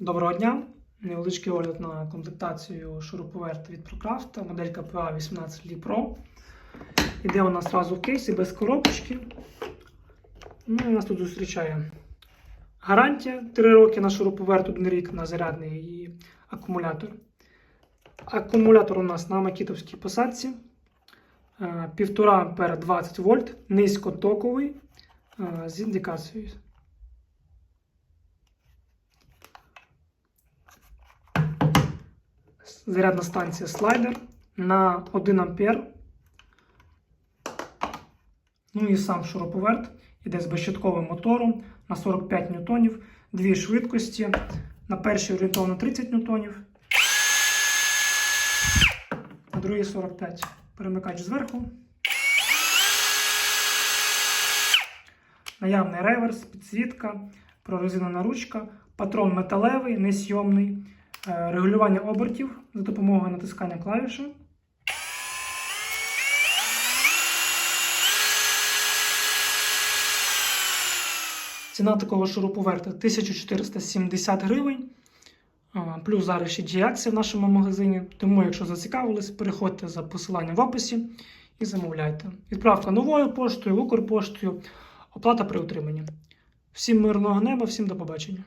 Доброго дня! Невеличкий огляд на комплектацію шуруповерта від ProCraft, моделька PA 18 Li Pro. Іде вона одразу в кейсі без коробочки. Ну, і нас тут зустрічає гарантія 3 роки на шуруповерт, 1 рік на зарядний і акумулятор. Акумулятор у нас на макітовській посадці. Е, 1,5 А 20 вольт, низькотоковий е, з індикацією. Зарядна станція слайдер на 1 ампер. Ну і сам шуруповерт іде з безщитковим мотором на 45 ньютонів, дві швидкості. На першій орієнтовно 30 ньютонів, на другій 45. Перемикач зверху. Наявний реверс, підсвітка, прорезинена ручка, патрон металевий, несйомний, регулювання обертів за допомогою натискання клавіші. Ціна такого шуруповерта 1470 гривень. Плюс зараз ще діє акція в нашому магазині. Тому, якщо зацікавились, переходьте за посиланням в описі і замовляйте. Відправка новою поштою, Укрпоштою, оплата при отриманні. Всім мирного неба, всім до побачення.